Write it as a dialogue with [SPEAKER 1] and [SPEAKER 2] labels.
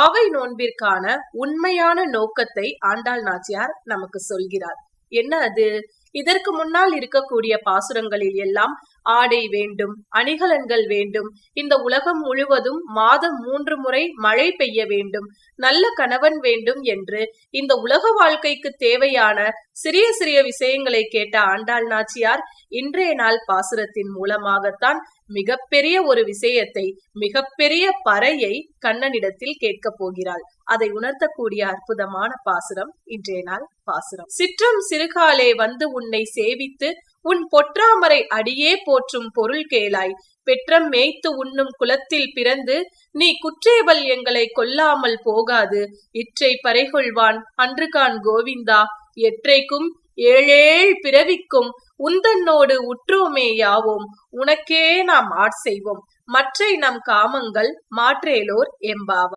[SPEAKER 1] அவை நோன்பிற்கான உண்மையான நோக்கத்தை ஆண்டாள் நாச்சியார் நமக்கு சொல்கிறார். என்ன அது? இதற்கு முன்னால் இருக்கக்கூடிய பாசுரங்களில் எல்லாம் ஆடை வேண்டும் அணிகலன்கள் வேண்டும். இந்த உலகம் முழுவதும் மாதம் மூன்று முறை மழை பெய்ய வேண்டும் நல்ல கணவன் வேண்டும் என்று இந்த உலக வாழ்க்கைக்கு தேவையான சிறிய சிறிய விஷயங்களை கேட்ட ஆண்டாள் நாச்சியார் இன்றைய நாள் பாசுரத்தின் மூலமாகத்தான் மிகப்பெரிய ஒரு விஷயத்தை மிகப்பெரிய பறையை கண்ணனிடத்தில் கேட்க போகிறாள். அதை உணர்த்தக்கூடிய அற்புதமான பாசுரம் இன்றைய நாள் பாசுரம். சிற்றம் சிறுகாலே வந்து உன்னை சேவித்து உன் பொற்றாமரை அடியே போற்றும் பொருள் கேளாய். பெற்றம் மேய்த்து உண்ணும் குலத்தில் பிறந்து நீ குற்றேவல் எங்களை கொல்லாமல் போகாது. இற்றை பறைகொள்வான் அன்றுகான் கோவிந்தா. எற்றைக்கும் ஏழேழ் பிறவிக்கும் உந்தன்னோடு உற்றோமே யாவோம். உனக்கே நாம் ஆட்செய்வோம் மற்றை நம் காமங்கள் மாற்றேலோர் எம்பாவா.